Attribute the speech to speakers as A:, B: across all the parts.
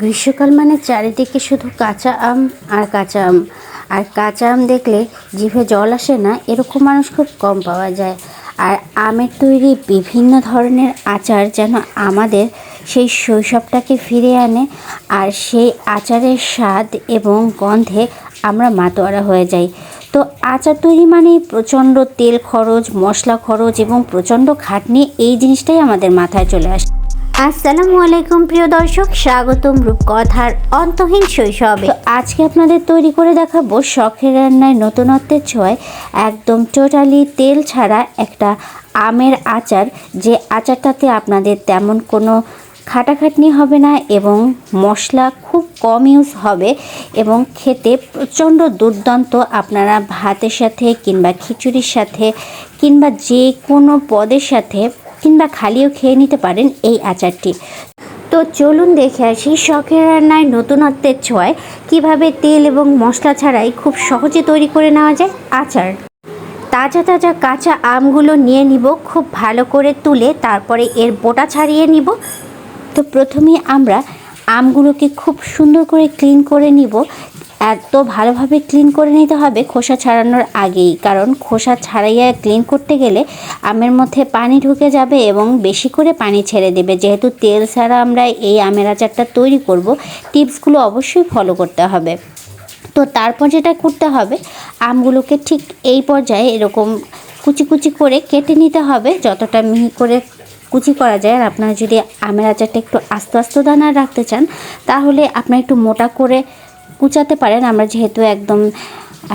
A: গ্রীষ্মকাল মানে চারিদিকে শুধু কাঁচা আম আর কাঁচা আম। আর কাঁচা আম দেখলে জিভে জল আসে না, এরকম মানুষ খুব কম পাওয়া যায়। আর আমের তৈরি বিভিন্ন ধরনের আচার যেন আমাদের সেই শৈশবটাকে ফিরে আনে, আর সেই আচারের স্বাদ এবং গন্ধে আমরা মাতোয়ারা হয়ে যাই। তো আচার তৈরি মানেই প্রচণ্ড তেল খরচ, মশলা খরচ এবং প্রচণ্ড খাটনি, এই জিনিসটাই আমাদের মাথায় চলে আসে। আসসালামু আলাইকুম প্রিয় দর্শক। স্বাগতম রূপকথার অন্তহীন শৈশবে। আজকে আপনাদের তৈরি করে দেখাবো শখের রান্নায় নতুনত্বের ছোঁয়ায় একদম টোটালি তেল ছাড়া একটা আমের আচার। যে আচারটাতে আপনাদের তেমন কোনো খাটাখাটনি হবে না এবং মশলা খুব কম ইউজ হবে এবং খেতে প্রচণ্ড দুর্দান্ত। আপনারা ভাতের সাথে কিংবা খিচুড়ির সাথে কিংবা যে কোনো পদের সাথে কিংবা খালিও খেয়ে নিতে পারেন এই আচারটি। তো চলুন দেখে আসি শখের রান্নায় নতুনত্বের ছোঁয়ায় কীভাবে তেল এবং মশলা ছাড়াই খুব সহজে তৈরি করে নেওয়া যায় আচার। তাজা তাজা কাঁচা আমগুলো নিয়ে নিব, খুব ভালো করে তুলে তারপরে এর বোটা ছাড়িয়ে নিব। তো প্রথমে আমরা আমগুলোকে খুব সুন্দর করে ক্লিন করে নিব। এত ভালোভাবে ক্লিন করে নিতে হবে খোসা ছাড়ানোর আগেই। কারণ খোসা ছাড়াইয়া ক্লিন করতে গেলে আমের মধ্যে পানি ঢুকে যাবে এবং বেশি করে পানি ছেড়ে দেবে। যেহেতু তেল ছাড়া আমরা এই আমের আচারটা তৈরি করব, টিপসগুলো অবশ্যই ফলো করতে হবে। তো তারপর যেটা করতে হবে, আমগুলোকে ঠিক এই পর্যায়ে এরকম কুচি কুচি করে কেটে নিতে হবে। যতটা মিহি করে কুচি করা যায়। আর আপনারা যদি আমের আচারটা একটু আস্তে আস্তে দানা রাখতে চান, তাহলে আপনারা একটু মোটা করে কুচাতে পারেন। আমরা যেহেতু একদম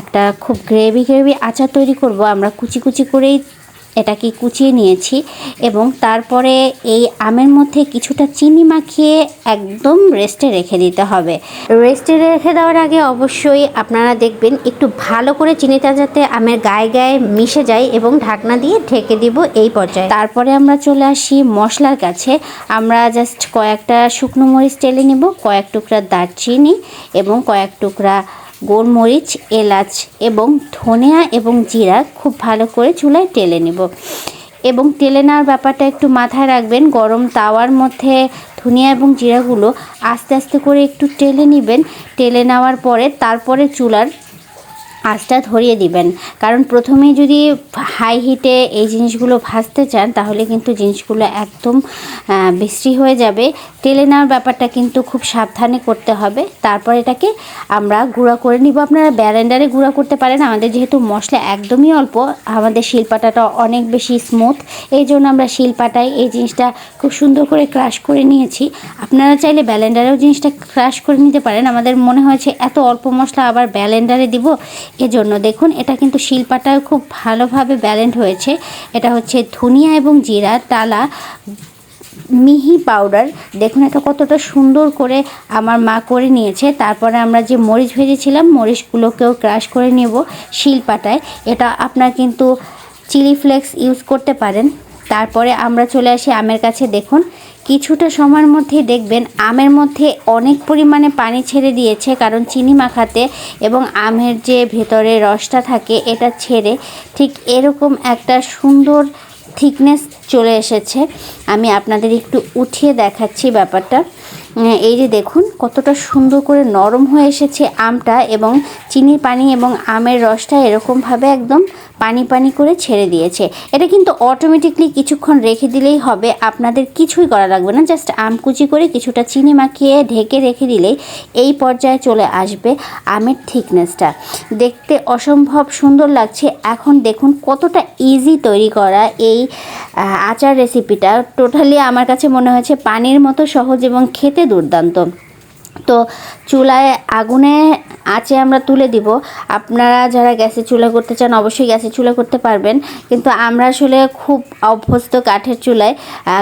A: একটা খুব গ্রেভি গ্রেভি আচার তৈরি করব, আমরা কুচি কুচি করেই এটাকে কুচিয়ে নিয়েছি এবং তারপরে এই আমের মধ্যে কিছুটা চিনি মাখিয়ে একদম রেস্টে রেখে দিতে হবে। রেস্টে রেখে দেওয়ার আগে অবশ্যই আপনারা দেখবেন একটু ভালো করে চিনিটা যাতে আমের গায়ে গায়ে মিশে যায় এবং ঢাকনা দিয়ে ঢেকে দিব এই পর্যায়ে। তারপরে আমরা চলে আসি মশলার কাছে। আমরা জাস্ট কয়েকটা শুকনো মরিচ টেলে নেব, কয়েক টুকরা দারচিনি এবং কয়েক টুকরা গোলমরিচ, এলাচ এবং ধনিয়া এবং জিরা খুব ভালো করে চুলায় টেলে নেব। এবং তেলে নেওয়ার ব্যাপারটা একটু মাথায় রাখবেন, গরম তাওয়ার মধ্যে ধনিয়া এবং জিরাগুলো আস্তে আস্তে করে একটু টেলে নেবেন। টেলে নেওয়ার পরে তারপরে চুলার আঁচটা ধরিয়ে দিবেন। কারণ প্রথমে যদি হাই হিটে এই জিনিসগুলো ভাজতে চান, তাহলে কিন্তু জিনিসগুলো একদম বিশ্রী হয়ে যাবে। তেলে নেওয়ার ব্যাপারটা কিন্তু খুব সাবধানে করতে হবে। তারপর এটাকে আমরা গুঁড়া করে নিব। আপনারা ব্যালেন্ডারে গুঁড়া করতে পারেন। আমাদের যেহেতু মশলা একদমই অল্প, আমাদের শিলপাটাটা অনেক বেশি স্মুথ এই জন্য আমরা শিলপাটায় এই জিনিসটা খুব সুন্দর করে ক্রাশ করে নিয়েছি। আপনারা চাইলে ব্যালেন্ডারেও জিনিসটা ক্রাশ করে নিতে পারেন। আমাদের মনে হয়েছে এত অল্প মশলা আবার ব্যালেন্ডারে দিব। এজন্য দেখুন, এটা কিন্তু শিলপাটায় খুব ভালোভাবে ব্যালেন্ড হয়েছে। এটা হচ্ছে ধনিয়া এবং জিরা টালা মিহি পাউডার দেখুন এটা কতটা সুন্দর করে আমার মা করে নিয়েছে। তারপরে আমরা যে মরিচ ভেজেছিলাম, মরিচগুলোকেও ক্রাশ করে নেব শিলপাটায়। এটা আপনার কিন্তু চিলি ফ্লেক্স ইউজ করতে পারেন। তারপরে আমরা চলে আসি আমের কাছে। দেখুন কিছুটা সময়ের মধ্যে দেখবেন আমের মধ্যে অনেক পরিমাণে পানি ছেড়ে দিয়েছে, কারণ চিনি মাখাতে এবং আমের যে ভেতরে রসটা থাকে এটা ছেড়ে ঠিক এরকম একটা সুন্দর থিকনেস চলে এসেছে। আমি আপনাদের একটু উঠিয়ে দেখাচ্ছি ব্যাপারটা। এই যে দেখুন, কতটা সুন্দর করে নরম হয়ে এসেছে আমটা এবং চিনির পানি এবং আমের রসটা এরকমভাবে একদম পানি পানি করে ছেড়ে দিয়েছে। এটা কিন্তু অটোমেটিকলি কিছুক্ষণ রেখে দিলেই হবে। আপনাদের কিছুই করা লাগবে না জাস্ট আম কুচি করে কিছুটা চিনি মাখিয়ে ঢেকে রেখে দিলেই এই পর্যায়ে চলে আসবে আমের থিকনেসটা দেখতে অসম্ভব সুন্দর লাগছে। এখন দেখুন কতটা ইজি তৈরি করা এই আচার রেসিপিটা টোটালি আমার কাছে মনে হয়েছে পানির মতো সহজ এবং খেতে দুর্দান্ত। তো চুলায় আগুনে আঁচে আমরা তুলে দিব। আপনারা যারা গ্যাসে চুলা করতে চান অবশ্যই গ্যাসে চুলা করতে পারবেন। কিন্তু আমরা আসলে খুব অভ্যস্ত কাঠের চুলায়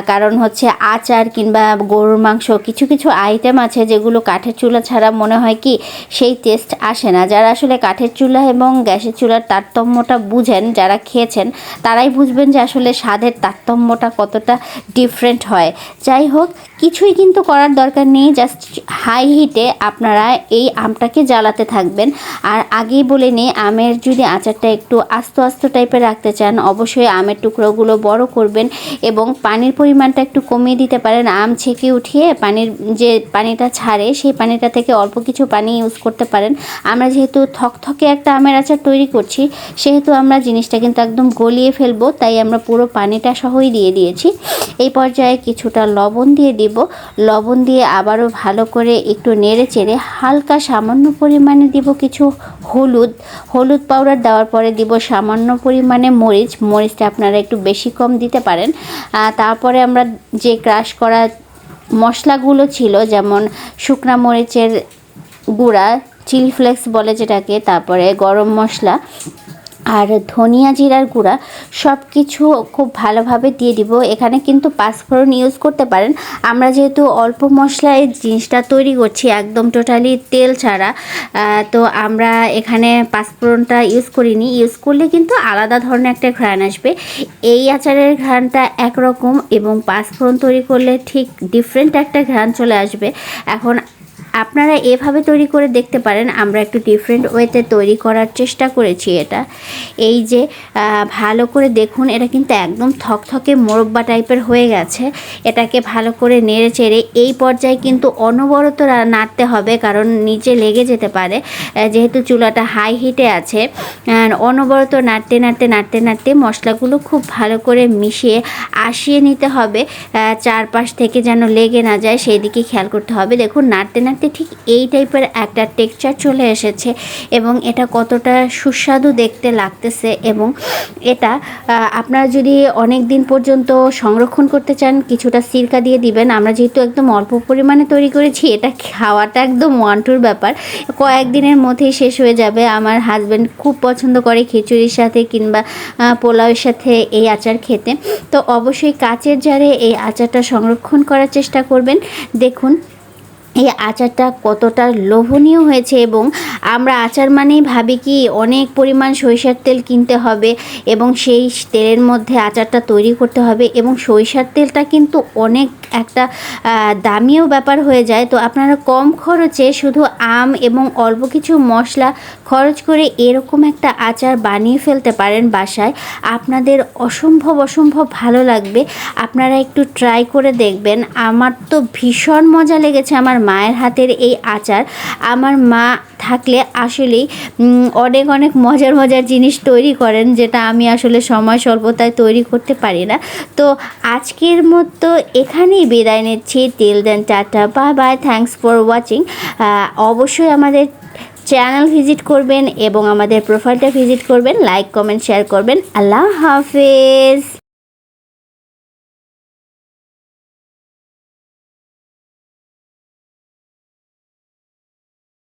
A: কারণ হচ্ছে আচার কিংবা গরুর মাংস কিছু কিছু আইটেম আছে যেগুলো কাঠের চুলা ছাড়া মনে হয় কি সেই টেস্ট আসে না। যারা আসলে কাঠের চুলা এবং গ্যাসের চুলার তারতম্যটা বুঝেন, যারা খেয়েছেন, তারাই বুঝবেন যে আসলে স্বাদের তারতম্যটা কতটা ডিফারেন্ট হয়। যাই হোক কিছুই কিন্তু করার দরকার নেই জাস্ট হাই হিটে আপনারা এই আমটাকে জ্বালাতে থাকবেন। আর আগেই বলে নিই, আমের যদি আচারটা একটু আস্ত আস্ত টাইপের রাখতে চান, অবশ্যই আমের টুকরোগুলো বড় করবেন এবং পানির পরিমাণটা একটু কমিয়ে দিতে পারেন। আম ছেঁকে উঠিয়ে পানির যে পানিটা ছাড়ে, সেই পানিটা থেকে অল্প কিছু পানি ইউজ করতে পারেন। আমরা যেহেতু থকথকে একটা আমের আচার তৈরি করছি, সেহেতু আমরা জিনিসটা কিন্তু একদম গলিয়ে ফেলব, তাই আমরা পুরো পানিটা সহই দিয়ে দিয়েছি। এই পর্যায়ে কিছুটা লবণ দিয়ে দিব। লবণ দিয়ে আবারও ভালো করে একটু নেড়ে চেড়ে হালকা সামান্য পরিমাণে দিব কিছু হলুদ। হলুদ পাউডার দেওয়ার পরে দিব সামান্য পরিমাণে মরিচ। মরিচটা আপনারা একটু বেশি কম দিতে পারেন। তারপরে আমরা যে ক্রাশ করা মশলাগুলো ছিল, যেমন শুকনা মরিচের গুঁড়া চিলি ফ্লেক্স বলে যেটাকে, তারপরে গরম মশলা আর ধনিয়া জিরার গুঁড়া সব কিছু খুব ভালোভাবে দিয়ে দিব। এখানে কিন্তু পাঁচফোড়ন ইউজ করতে পারেন। আমরা যেহেতু অল্প মশলায় জিনিসটা তৈরি করছি, একদম টোটালি তেল ছাড়া তো আমরা এখানে পাঁচফোড়নটা ইউজ করিনি। ইউজ করলে কিন্তু আলাদা ধরনের একটা ঘ্রাণ আসবে। এই আচারের ঘ্রাণটা একরকম এবং পাঁচফোড়ন তৈরি করলে ঠিক ডিফারেন্ট একটা ঘ্রাণ চলে আসবে। এখন আপনারা এভাবে তৈরি করে দেখতে পারেন, আমরা একটু ডিফারেন্ট ওয়েতে তৈরি করার চেষ্টা করেছি এটা। এই যে ভালো করে দেখুন, এটা কিন্তু একদম থকথকে মোরব্বা টাইপের হয়ে গেছে। এটাকে ভালো করে নেড়ে চেড়ে এই পর্যায়ে কিন্তু অনবরত নাড়তে হবে, কারণ নিচে লেগে যেতে পারে। যেহেতু চুলাটা হাই হিটে আছে অনবরত নাড়তে নাড়তে নাড়তে নাড়তে মশলাগুলো খুব ভালো করে মিশিয়ে আসিয়ে নিতে হবে। চারপাশ থেকে যেন লেগে না যায়, সেই দিকে খেয়াল করতে হবে। দেখুন, নাড়তে নাড়তে ঠিক এই টাইপের একটা টেক্সচার চলে এসেছে এবং এটা কতটা সুস্বাদু দেখতে লাগতেছে এবং এটা আপনারা যদি অনেক দিন পর্যন্ত সংরক্ষণ করতে চান, কিছুটা সিরকা দিয়ে দিবেন। আমরা যেহেতু একদম অল্প পরিমাণে তৈরি করেছি, এটা খাওয়াটা একদম ওয়ান টুর ব্যাপার। কয়েকদিনের মধ্যেই শেষ হয়ে যাবে। আমার হাজব্যান্ড খুব পছন্দ করে খিচুড়ির সাথে কিংবা পোলাওয়ের সাথে এই আচার খেতে। তো অবশ্যই কাচের জারে এই আচারটা সংরক্ষণ করার চেষ্টা করবেন। দেখুন এই আচারটা কতটা লোভনীয় হয়েছে এবং আমরা আচার মানেই ভাবি কি অনেক পরিমাণ সরিষার তেল কিনতে হবে এবং সেই তেলের মধ্যে আচারটা তৈরি করতে হবে এবং সরিষার তেলটা কিন্তু অনেক একটা দামিও ব্যাপার হয়ে যায়। তো আপনারা কম খরচে শুধু আম এবং অল্প কিছু মশলা খরচ করে এরকম একটা আচার বানিয়ে ফেলতে পারেন বাসায়। আপনাদের অসম্ভব অসম্ভব ভালো লাগবে। আপনারা একটু ট্রাই করে দেখবেন। আমার তো ভীষণ মজা লেগেছে আমার মায়ের হাতের এই আচার, আমার মা থাকলে আসলেই অনেক অনেক মজার মজার জিনিস তৈরি করেন যেটা আমি আসলে সময় স্বল্পতায় তৈরি করতে পারি না। তো আজকের মতো এখানেই বিদায় নিচ্ছি। Till then tata bye bye thanks for watching অবশ্যই আমাদের চ্যানেল ভিজিট করবেন এবং আমাদের প্রোফাইলটা ভিজিট করবেন লাইক কমেন্ট শেয়ার করবেন। আল্লাহ হাফেজ!